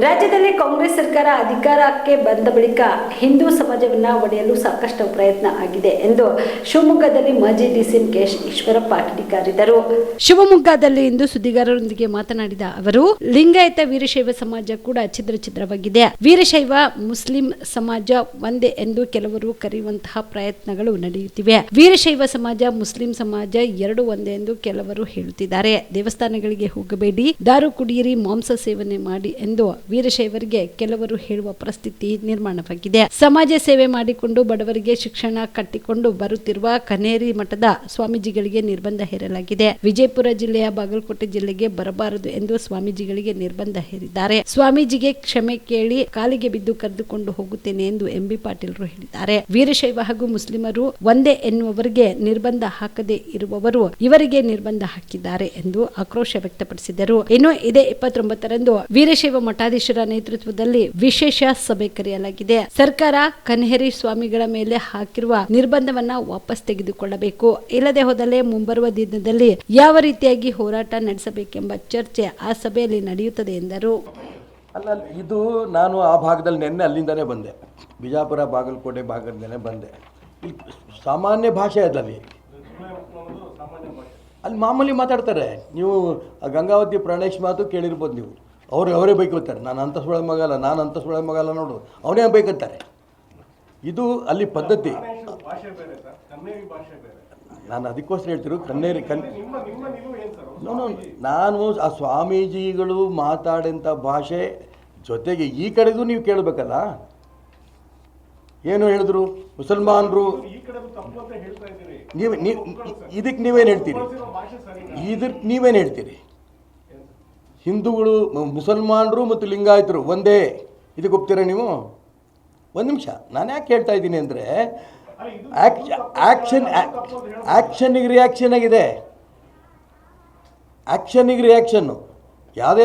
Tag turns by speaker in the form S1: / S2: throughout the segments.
S1: ರಾಜ್ಯದಲ್ಲಿ ಕಾಂಗ್ರೆಸ್ ಸರ್ಕಾರ ಅಧಿಕಾರಕ್ಕೆ ಬಂದ ಬಳಿಕ ಹಿಂದೂ ಸಮಾಜವನ್ನ ಒಡೆಯಲು ಸಾಕಷ್ಟು ಪ್ರಯತ್ನ ಆಗಿದೆ ಎಂದು ಶಿವಮೊಗ್ಗದಲ್ಲಿ ಮಾಜಿ ಡಿಸಿಎಂ ಕೆ ಈಶ್ವರಪ್ಪ ಕಿಡಿಕಾರಿದರು. ಶಿವಮೊಗ್ಗದಲ್ಲಿ ಇಂದು ಸುದ್ದಿಗಾರರೊಂದಿಗೆ ಮಾತನಾಡಿದ ಅವರು, ಲಿಂಗಾಯತ ವೀರಶೈವ ಸಮಾಜ ಕೂಡ ಛಿದ್ರ ಛಿದ್ರವಾಗಿದೆ ವೀರಶೈವ ಮುಸ್ಲಿಂ ಸಮಾಜ ಒಂದೇ ಎಂದು ಕೆಲವರು ಕರೆಯುವಂತಹ ಪ್ರಯತ್ನಗಳು ನಡೆಯುತ್ತಿವೆ. ವೀರಶೈವ ಸಮಾಜ, ಮುಸ್ಲಿಂ ಸಮಾಜ ಎರಡು ಒಂದೇ ಎಂದು ಕೆಲವರು ಹೇಳುತ್ತಿದ್ದಾರೆ. ದೇವಸ್ಥಾನಗಳಿಗೆ ಹೋಗಬೇಡಿ, ದಾರು ಕುಡಿಯಿರಿ, ಮಾಂಸ ಸೇವನೆ ಮಾಡಿ ಎಂದು ವೀರಶೈವರಿಗೆ ಕೆಲವರು ಹೇಳುವ ಪರಿಸ್ಥಿತಿ ನಿರ್ಮಾಣವಾಗಿದೆ. ಸಮಾಜ ಸೇವೆ ಮಾಡಿಕೊಂಡು ಬಡವರಿಗೆ ಶಿಕ್ಷಣ ಕಟ್ಟಿಕೊಂಡು ಬರುತ್ತಿರುವ ಕನೇರಿ ಮಠದ ಸ್ವಾಮೀಜಿಗಳಿಗೆ ನಿರ್ಬಂಧ ಹೇರಲಾಗಿದೆ. ವಿಜಯಪುರ ಜಿಲ್ಲೆಯ ಬಾಗಲಕೋಟೆ ಜಿಲ್ಲೆಗೆ ಬರಬಾರದು ಎಂದು ಸ್ವಾಮೀಜಿಗಳಿಗೆ ನಿರ್ಬಂಧ ಹೇರಿದ್ದಾರೆ. ಸ್ವಾಮೀಜಿಗೆ ಕ್ಷಮೆ ಕೇಳಿ ಕಾಲಿಗೆ ಬಿದ್ದು ಕರೆದುಕೊಂಡು ಹೋಗುತ್ತೇನೆ ಎಂದು ಎಂಬಿ ಪಾಟೀಲ್ರು ಹೇಳಿದ್ದಾರೆ. ವೀರಶೈವ ಹಾಗೂ ಮುಸ್ಲಿಮರು ಒಂದೇ ಎನ್ನುವವರಿಗೆ ನಿರ್ಬಂಧ ಹಾಕದೇ ಇರುವವರು ಇವರಿಗೆ ನಿರ್ಬಂಧ ಹಾಕಿದ್ದಾರೆ ಎಂದು ಆಕ್ರೋಶ ವ್ಯಕ್ತಪಡಿಸಿದರು. ಇನ್ನು ಇದೇ ಇಪ್ಪತ್ತೊಂಬತ್ತರಂದು ವೀರಶೈವ ಮಠಾಧೀಶರ ನೇತೃತ್ವದಲ್ಲಿ ವಿಶೇಷ ಸಭೆ ಕರೆಯಲಾಗಿದೆ. ಸರ್ಕಾರ ಕನ್ಹೇರಿ ಸ್ವಾಮಿಗಳ ಮೇಲೆ ಹಾಕಿರುವ ನಿರ್ಬಂಧವನ್ನ ವಾಪಸ್ ತೆಗೆದುಕೊಳ್ಳಬೇಕು. ಇಲ್ಲದೆ ಹೋದಲ್ಲಿ ಮುಂಬರುವ ದಿನದಲ್ಲಿ ಯಾವ ರೀತಿಯಾಗಿ ಹೋರಾಟ ನಡೆಸಬೇಕೆಂಬ ಚರ್ಚೆ ಆ ಸಭೆಯಲ್ಲಿ ನಡೆಯುತ್ತದೆ ಎಂದರು.
S2: ಅಲ್ಲ, ಇದು ನಾನು ಆ ಭಾಗದಲ್ಲಿ ನೆನ್ನೆ ಅಲ್ಲಿಂದನೇ ಬಂದೆ. ಬಿಜಾಪುರ, ಬಾಗಲಕೋಟೆ ಭಾಗದಿಂದನೇ ಬಂದೆ. ಸಾಮಾನ್ಯ ಭಾಷೆ ಅದಲ್ಲಿ ಅಲ್ಲಿ ಮಾಮೂಲಿ ಮಾತಾಡ್ತಾರೆ. ನೀವು ಗಂಗಾವತಿ ಪ್ರಾಣೇಶ್ ಮಾತು ಕೇಳಿರ್ಬೋದು ನೀವು. ಅವ್ರು ಅವರೇ ಬೈಕೋತಾರೆ ನಾನು ಅಂತ ಮಗ ಮಗಲ್ಲ ನಾನು ಅಂತ ಮಗ ಮಗಲ್ಲ ನೋಡು. ಅವನೇ ಬೈಕಂತಾರೆ ಇದು ಅಲ್ಲಿ ಪದ್ಧತಿ. ನಾನು ಅದಕ್ಕೋಸ್ಕರ ಹೇಳ್ತಿರು ಕನ್ನೇರಿ ಕನ್ ನಾನು ಆ ಸ್ವಾಮೀಜಿಗಳು ಮಾತಾಡಂಥ ಭಾಷೆ ಜೊತೆಗೆ ಈ ಕಡೆಗೂ ನೀವು ಕೇಳಬೇಕಲ್ಲ? ಏನು ಹೇಳಿದ್ರು? ಮುಸಲ್ಮಾನರು ನೀವು ಇದಕ್ಕೆ ನೀವೇನು ಹೇಳ್ತೀರಿ? ಇದಕ್ಕೆ ನೀವೇನು ಹೇಳ್ತೀರಿ? ಹಿಂದೂಗಳು ಮುಸಲ್ಮಾನರು ಮತ್ತು ಲಿಂಗಾಯತರು ಒಂದೇ. ಇದಕ್ಕೆ ಒಪ್ತೀರಾ ನೀವು? ಒಂದು ನಿಮಿಷ. ನಾನು ಯಾಕೆ ಹೇಳ್ತಾ ಇದ್ದೀನಿ ಅಂದರೆ ಆ್ಯಕ್ಷನ್ ಆ್ಯಕ್ಷನಿಗೆ ರಿಯಾಕ್ಷನ್ ಆಗಿದೆ. ಆ್ಯಕ್ಷನಿಗೆ ರಿಯಾಕ್ಷನ್ನು ಯಾವುದೇ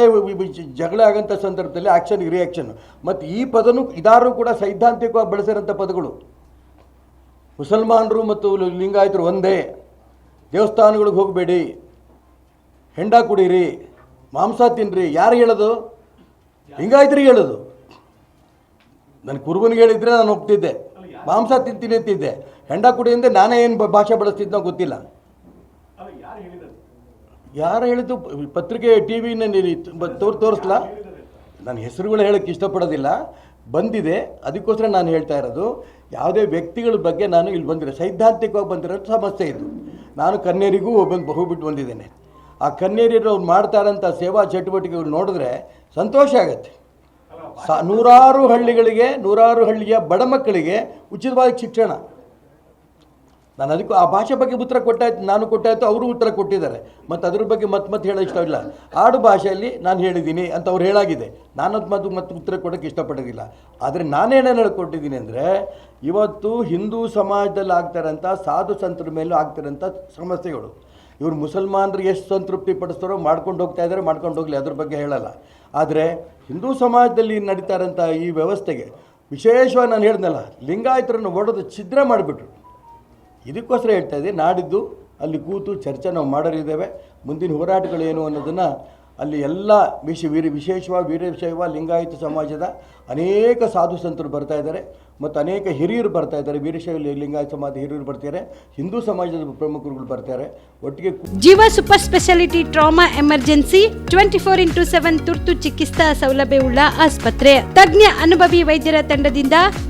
S2: ಜಗಳ ಆಗಂಥ ಸಂದರ್ಭದಲ್ಲಿ ಆ್ಯಕ್ಷನ್ಗೆ ರಿಯಾಕ್ಷನ್ನು ಮತ್ತು ಈ ಪದನು ಇದಾರು ಕೂಡ ಸೈದ್ಧಾಂತಿಕವಾಗಿ ಬಳಸಿರೋಂಥ ಪದಗಳು. ಮುಸಲ್ಮಾನರು ಮತ್ತು ಲಿಂಗಾಯತರು ಒಂದೇ. ದೇವಸ್ಥಾನಗಳಿಗೆ ಹೋಗಬೇಡಿ. ಹೆಂಡ ಕುಡೀರಿ. ಮಾಂಸ ತಿನ್ನಿರಿ ಯಾರು ಹೇಳೋದು? ಹಿಂಗಾಯ್ತ್ರಿ ಹೇಳೋದು. ನನ್ನ ಕುರುಬನಿಗೆ ಹೇಳಿದ್ರೆ ನಾನು ಒಪ್ತಿದ್ದೆ ಮಾಂಸ ತಿಂತೀನಿ ಅಂತಿದ್ದೆ. ಹೆಂಡ ಕುಡಿಯಿಂದ ನಾನೇ ಏನು ಭಾಷೆ ಬಳಸ್ತಿದ್ನೋ ಗೊತ್ತಿಲ್ಲ. ಯಾರು ಹೇಳಿದ್ದು? ಪತ್ರಿಕೆ ಟಿ ವಿನಲ್ಲಿ ತೋರ್ ತೋರಿಸ್ಲಾ? ನಾನು ಹೆಸರುಗಳು ಹೇಳೋಕ್ಕೆ ಇಷ್ಟಪಡೋದಿಲ್ಲ. ಬಂದಿದೆ. ಅದಕ್ಕೋಸ್ಕರ ನಾನು ಹೇಳ್ತಾ ಇರೋದು, ಯಾವುದೇ ವ್ಯಕ್ತಿಗಳ ಬಗ್ಗೆ ನಾನು ಇಲ್ಲಿ ಬಂದಿರೋ ಸೈದ್ಧಾಂತಿಕವಾಗಿ ಬಂದಿರೋ ಸಮಸ್ಯೆ ಇದು. ನಾನು ಕನ್ನೇರಿಗೂ ಬಹು ಹೋಗ್ಬಿಟ್ಟು ಬಂದಿದ್ದೇನೆ. ಆ ಕನ್ನೇರಿಯರು ಅವ್ರು ಮಾಡ್ತಾ ಇರೋಂಥ ಸೇವಾ ಚಟುವಟಿಕೆಗಳು ನೋಡಿದ್ರೆ ಸಂತೋಷ ಆಗುತ್ತೆ. ಸ ನೂರಾರು ಹಳ್ಳಿಗಳಿಗೆ, ನೂರಾರು ಹಳ್ಳಿಯ ಬಡ ಮಕ್ಕಳಿಗೆ ಉಚಿತವಾಗಿ ಶಿಕ್ಷಣ. ನಾನು ಅದಕ್ಕೂ ಆ ಭಾಷೆ ಬಗ್ಗೆ ಉತ್ತರ ಕೊಟ್ಟಾಯ್ತು, ನಾನು ಕೊಟ್ಟಾಯ್ತು, ಅವರು ಉತ್ತರ ಕೊಟ್ಟಿದ್ದಾರೆ. ಮತ್ತು ಅದ್ರ ಬಗ್ಗೆ ಮತ್ತೆ ಮತ್ತೆ ಹೇಳೋ ಇಷ್ಟ ಇಲ್ಲ. ಆಡು ಭಾಷೆಯಲ್ಲಿ ನಾನು ಹೇಳಿದ್ದೀನಿ ಅಂತ ಅವ್ರು ಹೇಳಾಗಿದೆ. ನಾನು ಅದು ಮತ್ತು ಮತ್ತೆ ಉತ್ತರ ಕೊಡೋಕ್ಕೆ ಇಷ್ಟಪಡೋದಿಲ್ಲ. ಆದರೆ ನಾನೇನೇನು ಹೇಳ್ಕೊಟ್ಟಿದ್ದೀನಿ ಅಂದರೆ, ಇವತ್ತು ಹಿಂದೂ ಸಮಾಜದಲ್ಲಿ ಆಗ್ತಾರಂಥ ಸಾಧು ಸಂತರ ಮೇಲೂ ಆಗ್ತಾರಂಥ ಸಮಸ್ಯೆಗಳು. ಇವರು ಮುಸಲ್ಮಾನರು ಎಷ್ಟು ಸಂತೃಪ್ತಿ ಪಡಿಸ್ತಾರೋ ಮಾಡ್ಕೊಂಡು ಹೋಗ್ತಾ ಇದ್ದಾರೆ ಮಾಡ್ಕೊಂಡು ಹೋಗಲಿ, ಅದ್ರ ಬಗ್ಗೆ ಹೇಳಲ್ಲ. ಆದರೆ ಹಿಂದೂ ಸಮಾಜದಲ್ಲಿ ನಡೀತಾ ಇರೋಂಥ ಈ ವ್ಯವಸ್ಥೆಗೆ ವಿಶೇಷವಾಗಿ ನಾನು ಹೇಳ್ದಲ್ಲ ಲಿಂಗಾಯತರನ್ನು ಒಡೆದು ಛಿದ್ರ ಮಾಡಿಬಿಟ್ರು. ಇದಕ್ಕೋಸ್ಕರ ಹೇಳ್ತಾ ಇದ್ದೀನಿ ನಾಡಿದ್ದು ಅಲ್ಲಿ ಕೂತು ಚರ್ಚೆ ನಾವು ಮಾಡೋರಿದ್ದೇವೆ, ಮುಂದಿನ ಹೋರಾಟಗಳೇನು ಅನ್ನೋದನ್ನು ಅಲ್ಲಿ ಎಲ್ಲ ವಿಶ ವೀರ ವಿಶೇಷವಾಗಿ ವೀರಶೈವ ಲಿಂಗಾಯತ ಸಮಾಜದ ಅನೇಕ ಸಾಧು ಸಂತರು ಬರ್ತಾ ಇದ್ದಾರೆ ಮತ್ತು ಅನೇಕ ಹಿರಿಯರು ಬರ್ತಾ ಇದ್ದಾರೆ. ವೀರಶೈವ ಲಿಂಗಾಯತ ಸಮಾಜದ ಹಿರಿಯರು ಬರ್ತಾರೆ ಹಿಂದೂ ಸಮಾಜದ ಪ್ರಮುಖರುಗಳು ಬರ್ತಾರೆ. ಒಟ್ಟಿಗೆ
S1: Jeeva super speciality trauma emergency twenty four into seven ತುರ್ತು ಚಿಕಿತ್ಸಾ ಸೌಲಭ್ಯವುಳ್ಳ ಆಸ್ಪತ್ರೆ. ತಜ್ಞ ಅನುಭವಿ ವೈದ್ಯರ ತಂಡದಿಂದ